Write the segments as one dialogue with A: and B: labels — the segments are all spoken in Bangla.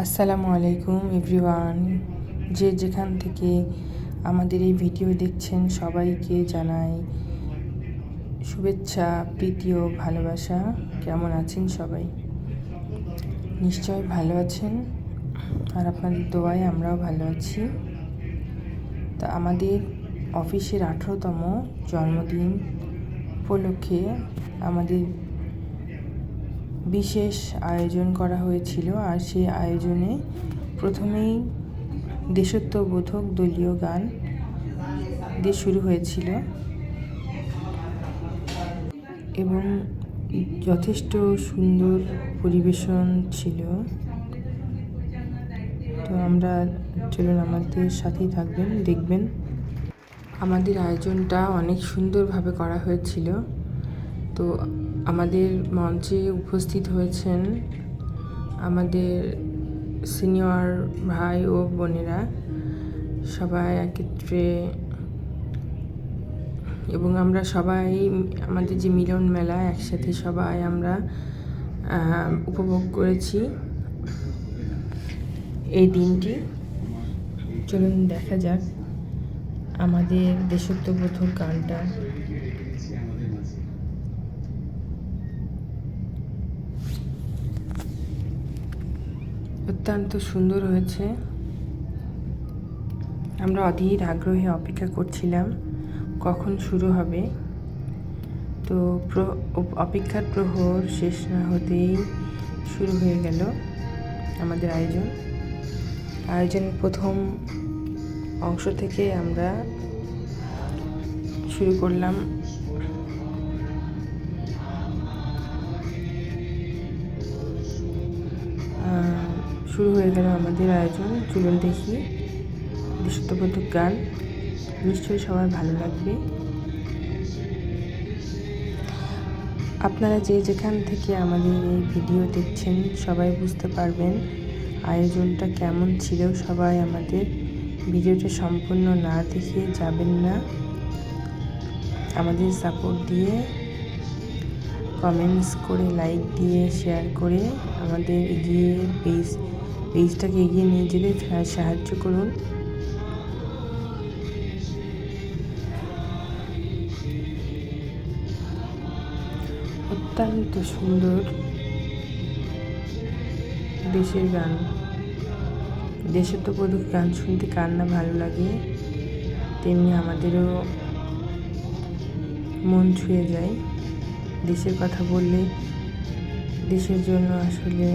A: আসসালামু আলাইকুম, এভরিওয়ান। যে যেখান থেকে আমাদের এই ভিডিও দেখছেন, সবাইকে জানাই শুভেচ্ছা, প্রীতি ও ভালোবাসা। কেমন আছেন সবাই? নিশ্চয় ভালো আছেন। আর আপনাদের দোয়ায় আমরাও ভালো আছি। তা আমাদের অফিসের আঠেরোতম জন্মদিন উপলক্ষে আমাদের বিশেষ আয়োজন করা হয়েছিল আর সেই আয়োজনে প্রথমেই দেশত্ববোধক দলীয় গান দিয়ে শুরু হয়েছিল। এবং যথেষ্ট সুন্দর পরিবেশন ছিল। তো আমরা চলুন আমাদের সাথেই থাকবেন, দেখবেন। আমাদের আয়োজনটা অনেক সুন্দরভাবে করা হয়েছিল। তো আমাদের মঞ্চে উপস্থিত হয়েছেন আমাদের সিনিয়র ভাই ও বোনেরা সবাই একত্রে এবং আমরা সবাই আমাদের যে মিলন মেলা, একসাথে সবাই আমরা উপভোগ করেছি। এই দিনটি, চলুন দেখা যাক আমাদের দেশত্ববোধক গানটা। অত্যন্ত সুন্দর হয়েছে। আমরা অধীর আগ্রহে অপেক্ষা করছিলাম, কখন শুরু হবে। তো অপেক্ষার প্রহর শেষ না হতেই শুরু হয়ে গেল আমাদের আয়োজন। আয়োজনের প্রথম অংশ থেকে আমরা শুরু করলাম শুরু হয়ে গেল আমাদের আয়োজন। চলুন দেখি দেশত্ববোধক গান। নিশ্চয়ই সবার ভালো লাগবে। আপনারা যে যেখান থেকে আমাদের এই ভিডিও দেখছেন, সবাই বুঝতে পারবেন আয়োজনটা কেমন ছিল। সবাই আমাদের ভিডিওটা সম্পূর্ণ না দেখে যাবেন না। আমাদের সাপোর্ট দিয়ে, কমেন্টস করে, লাইক দিয়ে, শেয়ার করে আমাদের এগিয়ে পেজ পেজটাকে এগিয়ে নিয়ে যেতে সাহায্য করুন। অত্যন্ত সুন্দর দেশের গান। দেশের তো প্রদুক গান শুনতে কার না ভালো লাগে, তেমনি আমাদেরও মন ছুঁয়ে যায়। দেশের কথা বললে দেশের জন্য আসলে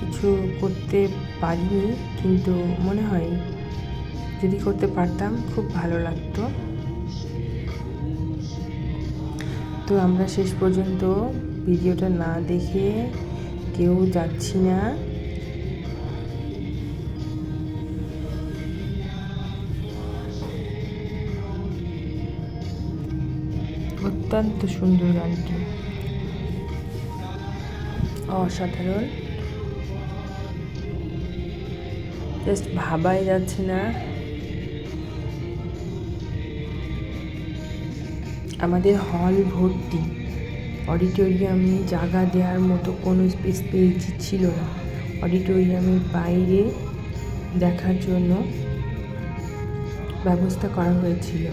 A: কিছু করতে পারিনি, কিন্তু মনে হয় যদি করতে পারতাম খুব ভালো লাগতো। তো আমরা শেষ পর্যন্ত ভিডিওটা না দেখে কেউ যাচ্ছি না। অত্যন্ত সুন্দর গানটি। অসাধারণ। জাস্ট ভাবাই যাচ্ছে না। আমাদের হল ভর্তি। অডিটোরিয়ামে জায়গা দেওয়ার মতো কোনো স্পেস পেয়েছি ছিল না। অডিটোরিয়ামের বাইরে দেখার জন্য ব্যবস্থা করা হয়েছিল।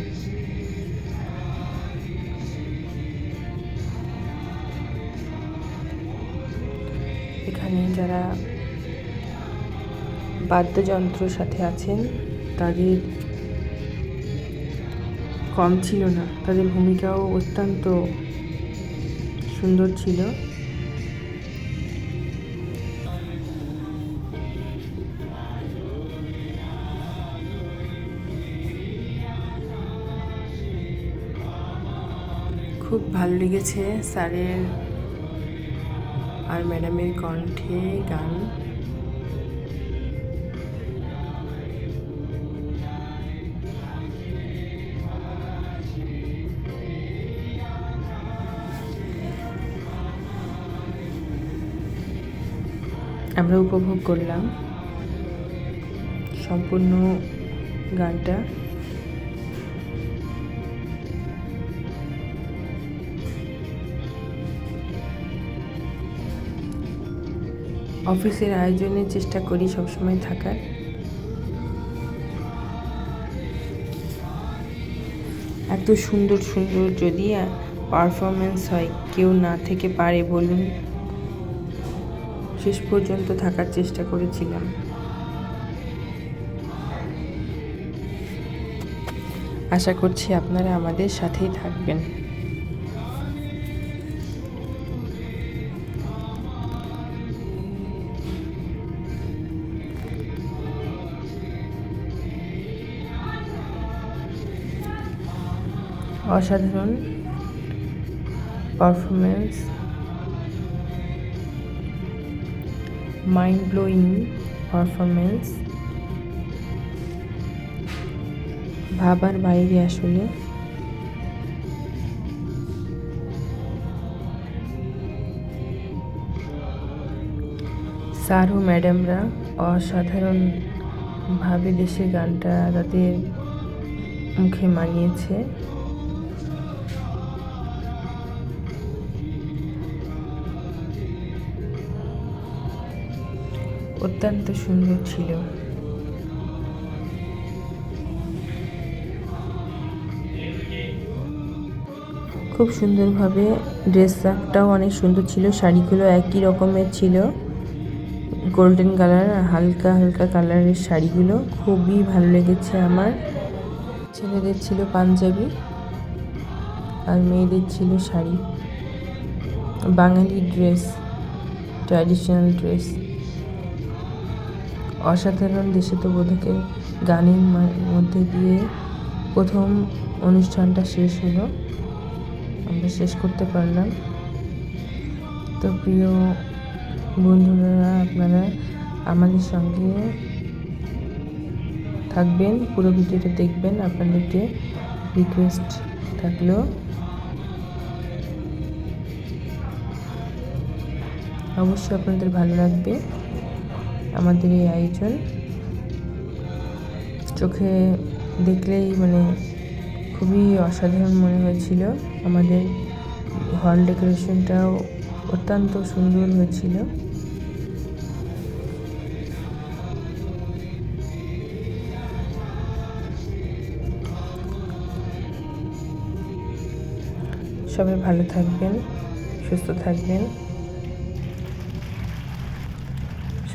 A: এখানে যারা বাদ্যযন্ত্রর সাথে আছেন, তাদের কম ছিল না। তাদের ভূমিকাও অত্যন্ত সুন্দর ছিল। খুব ভালো লেগেছে স্যারের আর ম্যাডামের কণ্ঠে গান। আমরা উপভোগ করলাম সম্পূর্ণ গানটা। অফিসের আয়োজনে চেষ্টা করি সবসময় থাকার। এত সুন্দর সুন্দর যদি পারফরমেন্স হয়, কেউ না থেকে পারে বলুন। শেষ পর্যন্ত থাকার চেষ্টা করেছিলাম। আশা করছি আপনারা আমাদের সাথেই থাকবেন। অসাধারণ পারফরমেন্স মাইন্ড ব্লোয়িং পারফরমেন্স ভাবার বাইরে আসলে। স্যার ও ম্যাডামরা অসাধারণভাবে দেশের গানটা তাদের মুখে মানিয়েছে। অত্যন্ত সুন্দর ছিল। খুব সুন্দরভাবে ড্রেস আপটাও অনেক সুন্দর ছিল, শাড়িগুলো একই রকমের ছিল। গোল্ডেন কালার হালকা হালকা কালারের শাড়িগুলো, খুবই ভালো লেগেছে আমার। ছেলেদের ছিল পাঞ্জাবি আর মেয়েদের ছিল sari. Bangali dress traditional dress অসাধারণ দেশে তো বোধকের গানের মধ্যে দিয়ে প্রথম অনুষ্ঠানটা শেষ হলো। আমরা শেষ করতে পারলাম। তো প্রিয় বন্ধুরা, আপনারা আমাদের সঙ্গে থাকবেন, পুরো ভিডিওটা দেখবেন। আপনাদেরকে রিকোয়েস্ট থাকল। অবশ্যই আপনাদের ভালো লাগবে। আমাদের এই আয়োজন। চোখে দেখলেই মানে খুবই অসাধারণ মনে হয়েছিল। আমাদের হল ডেকোরেশনটাও অত্যন্ত সুন্দর হয়েছিল। সবাই ভালো থাকবেন, সুস্থ থাকবেন।